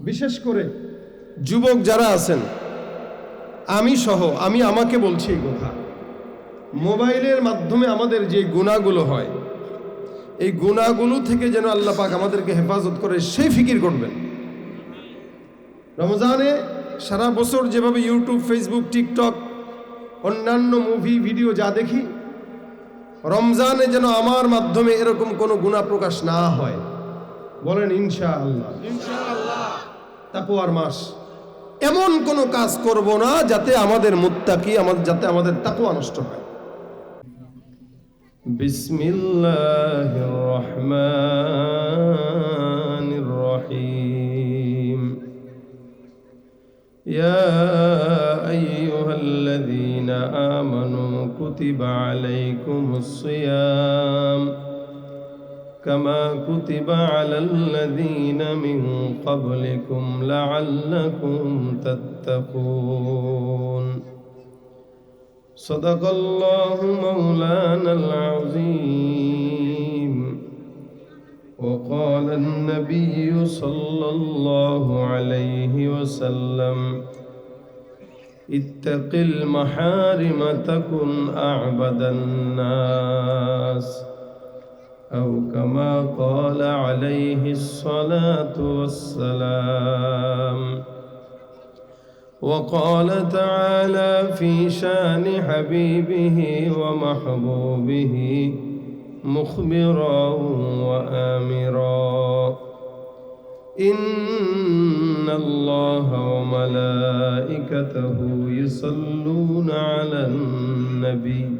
বিশেষ করে যুবক যারা আছেন আমি সহ আমি আমাকে বলছি এই কথা। মোবাইলের মাধ্যমে আমাদের যে গুণাগুলো হয় এই গুণাগুলো থেকে যেন আল্লাহ পাক আমাদেরকে হেফাজত করে সেই ফিকির করবেন। রমজানে সারা বছর যেভাবে ইউটিউব ফেসবুক টিকটক অন্যান্য মুভি ভিডিও যা দেখি রমজানে যেন আমার মাধ্যমে এরকম কোনো গুণা প্রকাশ না হয়। বলেন ইনশা আল্লাহ তাকুয়ার মাস। এমন কোনো কাজ করব না যাতে আমাদের মুত্তাকি আমাদের যাতে আমাদের তাকুয়া নষ্ট হয়। বিসমিল্লাহির রহমানির রহিম। ইয়া আইয়ুহাল্লাযীনা আমানু কুতিবা আলাইকুমুস সিয়াম। كما كتب على الذين من قبلكم لعلكم تتقون. صدق الله مولانا العظيم. وقال النبي صلى الله عليه وسلم اتق المحارم تكن أعبد الناس. أو كما قال عليه الصلاة والسلام. وقال تعالى في شان حبيبه ومحبوبه مخبرا وآمرا. إن الله وملائكته يصلون على النبي.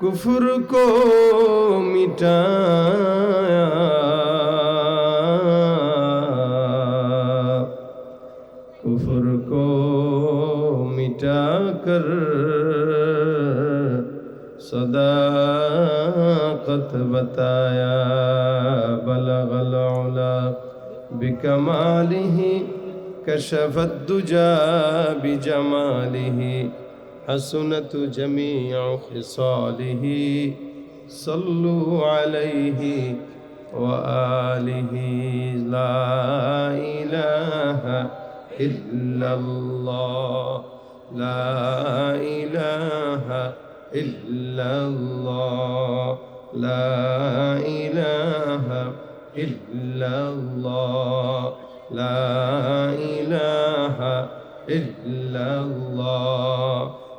कुफर को मिटाया कुफर को मिटा कर सदाकत बताया बलगल उला बिकमालिही कशफ दुजा बिजमालिही حسنت جميع خصاله. صلوا عليه وآله. لا إله إلا الله. لا إله إلا الله. لا إله إلا الله. لا إله إلا الله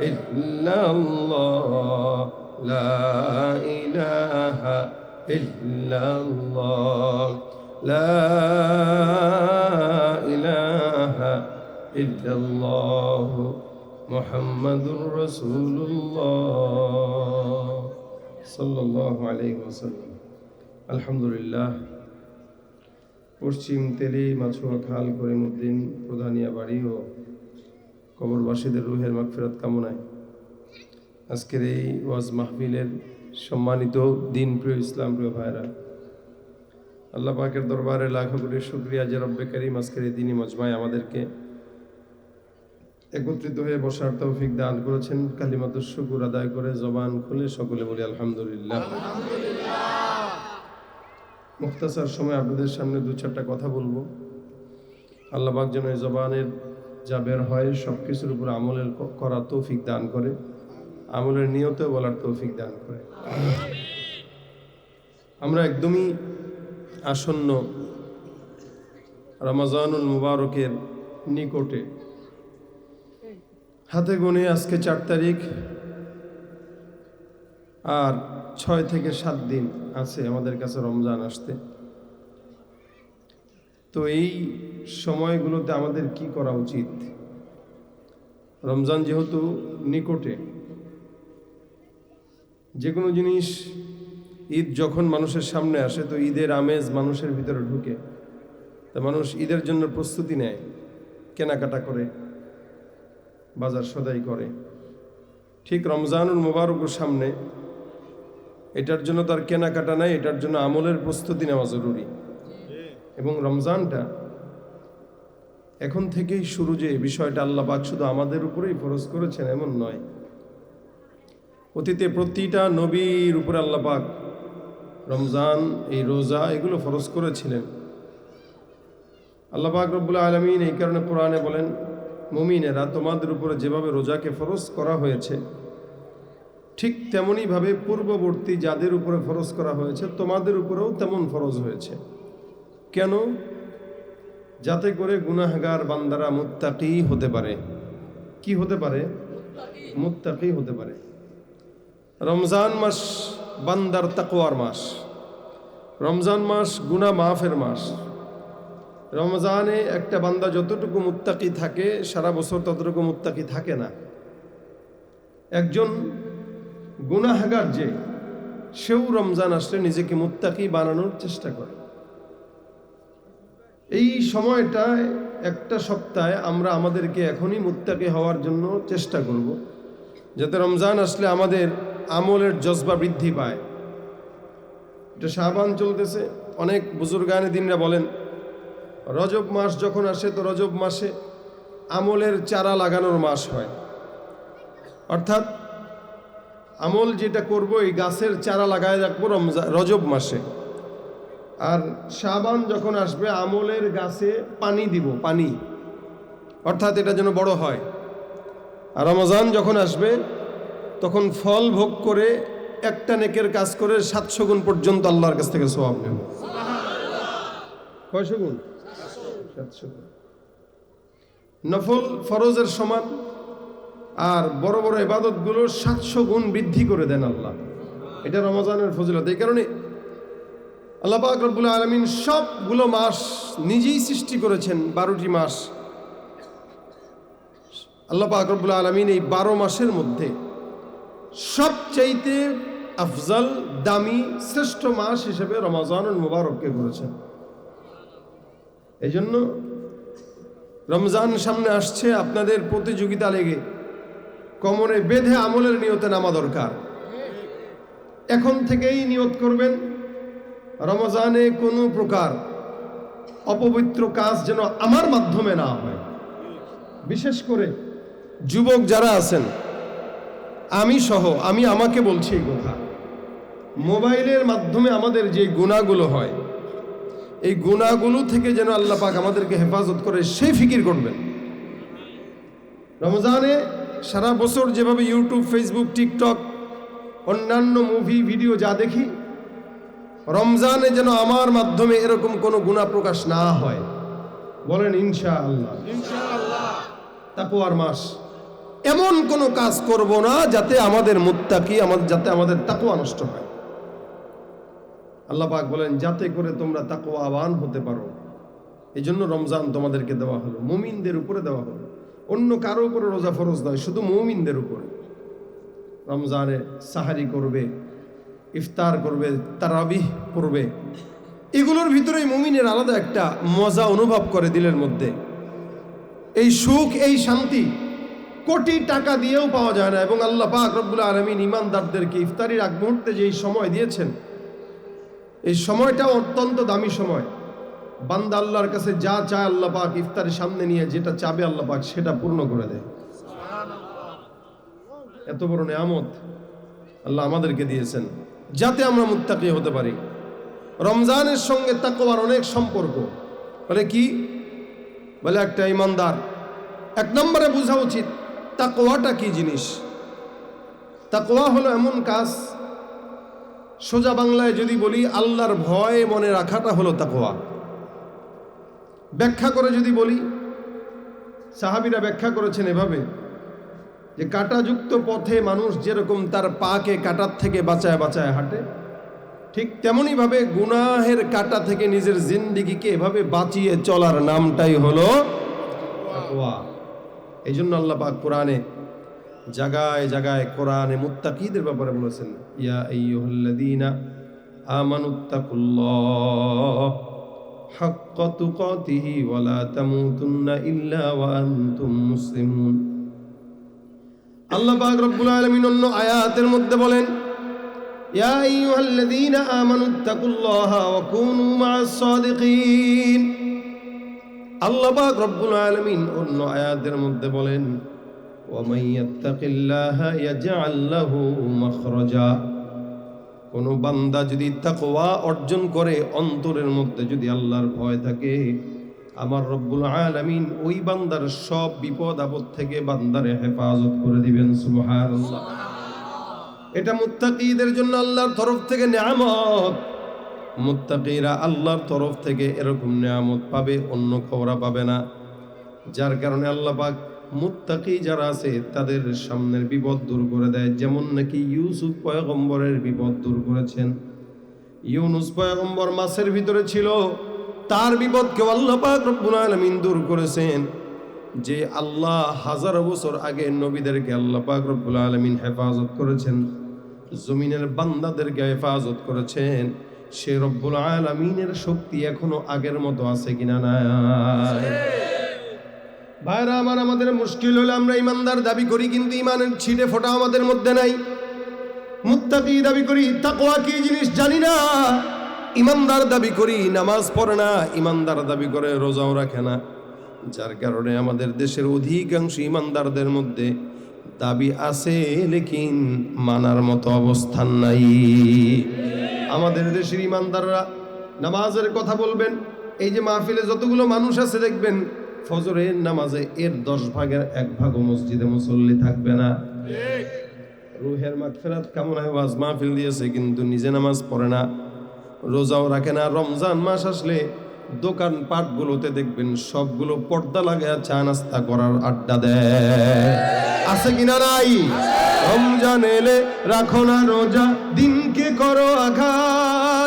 إلا الله لا إله إلا الله لا إله إلا الله محمد رسول الله صلى الله عليه وسلم الحمد لله পশ্চিম তেলি মাছুয়া খাল করিমুদ্দিন প্রধানিয়া বাড়ি ও কবরবাসীদের রুহের মাগফিরাত কামনায় আজকের এই ওয়াজ মাহফিলের সম্মানিত দিন প্রিয় ইসলাম প্রিয় ভাইরা আল্লাহ পাকের দরবারে লাখো কোটি শুক্রিয়া যে রব্বে করিম আজকের এই দিনই মজমায় আমাদেরকে একত্রিত হয়ে বসার তৌফিক দান করেছেন। কালিমাত শুকুর আদায় করে জবান খুলে সকলে বলি আলহামদুলিল্লাহ। মুখতাসার সময় আপনাদের সামনে দু চারটা কথা বলব। আল্লাহ পাক যেন জবানের যা বের হয় সব কিছুর উপর আমলের করা তৌফিক দান করে। আমলের নিয়তে বলার তৌফিক দান করে। আমরা একদমই আসন্ন রমাজানুল মুবারকের নিকটে। হাতে গুনে আজকে চার তারিখ আর ছয় থেকে সাত দিন আছে আমাদের কাছে রমজান আসতে। তো এই সময়গুলোতে আমাদের কি করা উচিত? রমজান যেহেতু নিকটে যে কোনো জিনিস ঈদ যখন মানুষের সামনে আসে, তো ঈদের আমেজ মানুষের ভিতরে ঢুকে। তা মানুষ ঈদের জন্য প্রস্তুতি নেয়, কেনাকাটা করে, বাজার সদাই করে। ঠিক রমজানুল মোবারকের সামনে এটার জন্য তার কেনাকাটা নাই, এটার জন্য আমলের প্রস্তুতি নেওয়া জরুরি। এবং রমজানটা এখন থেকেই শুরু যে বিষয়টা আল্লাহ পাক শুধু আমাদের উপরেই ফরজ করেছেন, এমন নয়। অতীতে প্রতিটা নবীর উপরে আল্লাহ পাক রমজান, এই রোজা, এগুলো ফরজ করেছিলেন। আল্লাহ পাক রব্বুল আলমিন এই কারণে কোরআনে বলেন, মুমিনেরা তোমাদের উপরে যেভাবে রোজাকে ফরজ করা হয়েছে, ঠিক তেমনইভাবে পূর্ববর্তী যাদের উপরে ফরজ করা হয়েছে, তোমাদের উপরেও তেমন ফরজ হয়েছে। কেন? যাতে করে গুনাহগার বান্দারা মুত্তাকি হতে পারে। কি হতে পারে? মুত্তাকি হতে পারে। রমজান মাস বান্দার তাকওয়ার মাস। রমজান মাস গুনা মাফের মাস। রমজানে একটা বান্দা যতটুকু মুত্তাকি থাকে, সারা বছর ততটুকু মুত্তাকি থাকে না। একজন গুনাহাগার যে, সেও রমজান আসলে নিজেকে মুত্তাকি বানানোর চেষ্টা করে। এই সময়টায়, একটা সপ্তাহে আমরা আমাদেরকে এখনই মুত্তাকি হওয়ার জন্য চেষ্টা করব। যাতে রমজান আসলে আমাদের আমলের জজবা বৃদ্ধি পায়। এটা শাহবান চলতেছে, অনেক বুজুর্গানে দিনরা বলেন, রজব মাস যখন আসে তো রজব মাসে আমলের চারা লাগানোর মাস হয়। অর্থাৎ আমল যেটা করব, এই গাছের চারা লাগায় রাখব রমজা, রজব মাসে। আর শাবান যখন আসবে, আমলের গাছে পানি দিব, পানি। অর্থাৎ এটা যেন বড় হয়। আর রমজান যখন আসবে, তখন ফল ভোগ করে একটা নেকের কাজ করে সাতশো গুণ পর্যন্ত আল্লাহর কাছ থেকে সোয়াব নেব। কয়শো গুণ? সাতশো গুণ। নফল ফরজের সমান, আর বড় বড় ইবাদতগুলো সাতশো গুণ বৃদ্ধি করে দেন আল্লাহ। এটা রমজানের ফজিলত। এই কারণে আল্লাহ পাক রব্বুল আলমিন সবগুলো মাস নিজেই সৃষ্টি করেছেন বারোটি মাস। আল্লাহ পাক রব্বুল আলমিন এই বারো মাসের মধ্যে সবচাইতে আফজাল, দামি, শ্রেষ্ঠ মাস হিসেবে রমাজানুল মুবারককে করেছেন। এই জন্য রমজান সামনে আসছে, আপনাদের প্রতিযোগিতা লেগে কমরে বেঁধে আমলের নিয়তে নামা দরকার। এখন থেকেই নিয়ত করবেন রমজানে কোনো প্রকার অপবিত্র কাজ যেন আমার মাধ্যমে না হয়। বিশেষ করে যুবক যারা আছেন, আমি সহ, আমি আমাকে বলছি এই কথা। মোবাইলের মাধ্যমে আমাদের যে গুণাগুলো হয়, এই গুণাগুলো থেকে যেন আল্লাহ পাক আমাদেরকে হেফাজত করে, সেই ফিকির করবেন। রমজানে সারা বছর যেভাবে ইউটিউব ফেসবুক টিকটক অন্যান্য মুভি ভিডিও যা দেখি রমজানে যেন আমার মাধ্যমে এরকম কোনো গুণা প্রকাশ না হয়। বলেন ইনশা আল্লাহ তাকুয়ার মাস। এমন কোনো কাজ করব না যাতে আমাদের মুত্তাকি আমাদের যাতে আমাদের তাকুয়া নষ্ট হয়। আল্লাহ পাক বলেন যাতে করে তোমরা তাকুয়াবান হতে পারো। এই জন্য রমজান তোমাদেরকে দেওয়া হলো। মুমিনদের উপরে দেওয়া হলো। অন্য কারও উপরে রোজা ফরজ নয় শুধু মুমিনদের উপরে। রমজানে সাহারি করবে ইফতার করবে, তারাবিহ পড়বে এগুলোর ভিতরেই মুমিনের আলাদা একটা মজা অনুভব করে দিলের মধ্যে। এই সুখ, এই শান্তি কোটি টাকা দিয়েও পাওয়া যায় না এবং আল্লাহ পাক রব্বুল আলমিন ইমানদারদেরকে ইফতারির আগ মুহূর্তে যেই সময় দিয়েছেন, এই সময়টা অত্যন্ত দামি সময়। বান্দা আল্লাহর কাছে যা চায় আল্লাহ পাক ইফতারের সামনে নিয়ে যেটা চাবে আল্লাহ পাক সেটা পূর্ণ করে দেয়। এত বড় নেয়ামত আল্লাহ আমাদেরকে দিয়েছেন। যাতে আমরা মুত্তাকি হতে পারি। রমজানের সঙ্গে তাকওয়ার অনেক সম্পর্ক। বলে কি? বলে একটা ইমানদার। এক নম্বরে বোঝা উচিত, তাকওয়াটা কি জিনিস? তাকওয়া হলো এমন কাজ, সোজা বাংলায় যদি বলি, আল্লাহর ভয় মনে রাখাটা হলো তাকওয়া। ব্যাখ্যা করে যদি বলি, সাহাবিরা ব্যাখ্যা করেছেন এভাবে যে কাঁটাযুক্ত পথে মানুষ যেরকম তার পাকে কাটার থেকে বাঁচায় বাঁচায় হাঁটে, ঠিক তেমনইভাবে গুনাহের কাটা থেকে নিজের জিন্দিগিকে এভাবে বাঁচিয়ে চলার নামটাই হলো এই জন্য আল্লাহ পাক কোরআনে জাগায় জাগায় কোরআনে মুত্তাকিদের ব্যাপারে বলেছেন, ইয়া আইয়ুহাল্লাযীনা আমানুত্তাকুল্লাহ হাক্কা তুকাতিহি ওয়া লা তামুতুন্না ইল্লা ওয়া আনতুম মুসলিমুন। আল্লাহ পাক রব্বুল আলামিন অন্য আয়াতের মধ্যে বলেন ইয়া আইয়ুহাল্লাযীনা আমানুত্তাকুল্লাহা ওয়া কুনু মা'আস সাদিকিন আল্লাহ পাক রব্বুল আলামিন অন্য আয়াতের মধ্যে বলেন ومن يتق الله يجعل له مخرجا কোন বান্দা যদি তাকওয়া অর্জন করে অন্তরের মধ্যে যদি আল্লাহর ভয় থাকে আমার রব্বুল আলামিন ওই বান্দার সব বিপদ আপদ থেকে বান্দারে হেফাজত করে দিবেন, সুবহানাল্লাহ। এটা মুত্তাকিদের জন্য আল্লাহর তরফ থেকে নিয়ামত। মুত্তাকিরা আল্লাহর তরফ থেকে এরকম নিয়ামত পাবে, অন্য খবরা পাবে না। যার কারণে আল্লাহ পাক মুত্তাকি যারা আছে, তাদের সামনের বিপদ দূর করে দেয়। যেমন নাকি ইউসুফ পয়গম্বরের বিপদ দূর করেছেন। ইউনুস পয়গম্বর মাছের ভিতরে ছিল। তার বিপদকেও আল্লাহ রব্বুল আলামিন দূর করেছেন। যে আল্লাহ হাজার বছর আগে নবীদেরকে আল্লাহ পাক রব্বুল আলামিন হেফাজত করেছেন, জমিনের বান্দাদেরকে হেফাজত করেছেন, সে রব্বুল আলামিনের শক্তি এখনও আগের মতো আছে কিনা না ভাইরা, আমার আমাদের মুশকিল হলে আমরা ইমানদার দাবি করি, কিন্তু ইমানের ছিটে ফোটা আমাদের মধ্যে নাই। মুত্তাকি দাবি করি, তাকওয়া কি জিনিস জানি না। ইমানদার দাবি করি নামাজ পড়ে না ইমানদার দাবি করে রোজাও রাখে না। যার কারণে আমাদের দেশের অধিকাংশ ইমানদারদের মধ্যে দাবি আছে লেকিন মানার মতো অবস্থান নাই। আমাদের দেশের ইমানদাররা নামাজের কথা বলবেন এই যে মাহফিলে যতগুলো মানুষ আছে দেখবেন ফজরের নামাজে এর দশ ভাগের এক ভাগও মসজিদে মুসল্লি থাকবে না। রুহের মাগফিরাত কামনায় ওয়াজ মাহফিল দিয়েছে কিন্তু নিজে নামাজ পড়ে না। রোজাও রাখে না, রমজান মাস আসলে দোকান পাটগুলোতে দেখবেন সবগুলো পর্দা লাগে চা নাস্তা করার আড্ডা দেয়। আছে কিনা নাই? রমজান এলে রাখো না রোজা, দিনকে করো আঘাত।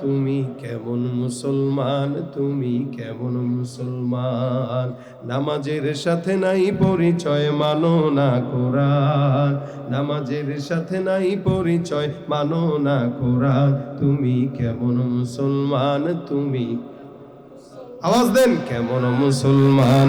তুমি কেমন মুসলমান, তুমি কেমন মুসলমান? নামাজের সাথে নাই পরিচয়, মানো না কোরআন। নামাজের সাথে নাই পরিচয়, মানো না কোরআন। তুমি কেমন মুসলমান, তুমি আওয়াজ দেন, কেমন মুসলমান?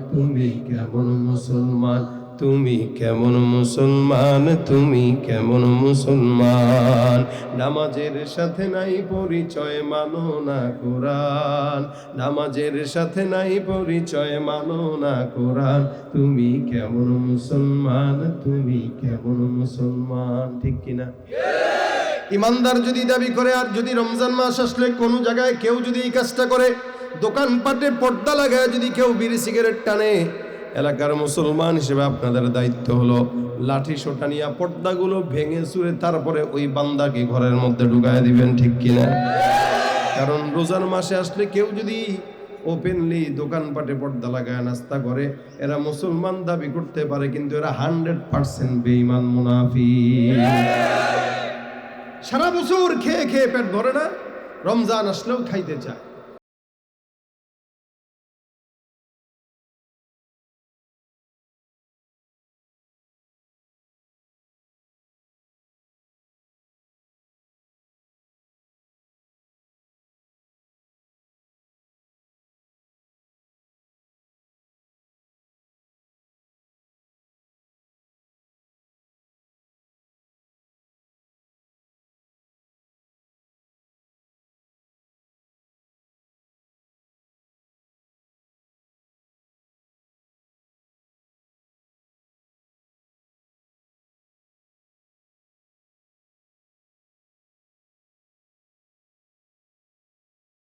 তুমি কেমন মুসলমান? তুমি কেমন মুসলমান? তুমি কেমন মুসলমান? নামাজের সাথে নাই পরিচয়, মানো না কোরআন। নামাজের সাথে নাই পরিচয়, মানো না কোরআন। তুমি কেমন মুসলমান? তুমি কেমন মুসলমান? ঠিক কিনা? ইমানদার যদি দাবি করে, আর যদি রমজান মাস আসলে কোনো জায়গায় কেউ যদি এই কাজটা করে দোকানপাটে পর্দা লাগায় যদি কেউ বিড়ি সিগারেট টানে, এলাকার মুসলমান হিসেবে আপনাদের দায়িত্ব হলো লাঠি সোটা পর্দাগুলো ভেঙে চুরে তারপরে ওই বান্দাকে ঘরের মধ্যে ঢুকায় দিবেন, ঠিক কিনা? কারণ রোজার মাসে আসলে কেউ যদি ওপেনলি দোকানপাটে পর্দা লাগায়, নাস্তা করে, এরা মুসলমান দাবি করতে পারে, কিন্তু এরা হান্ড্রেড পার্সেন্ট বেইমান মুনাফি সারা বছর খেয়ে খেয়ে পেট ভরে না, রমজান আসলেও খাইতে চায়।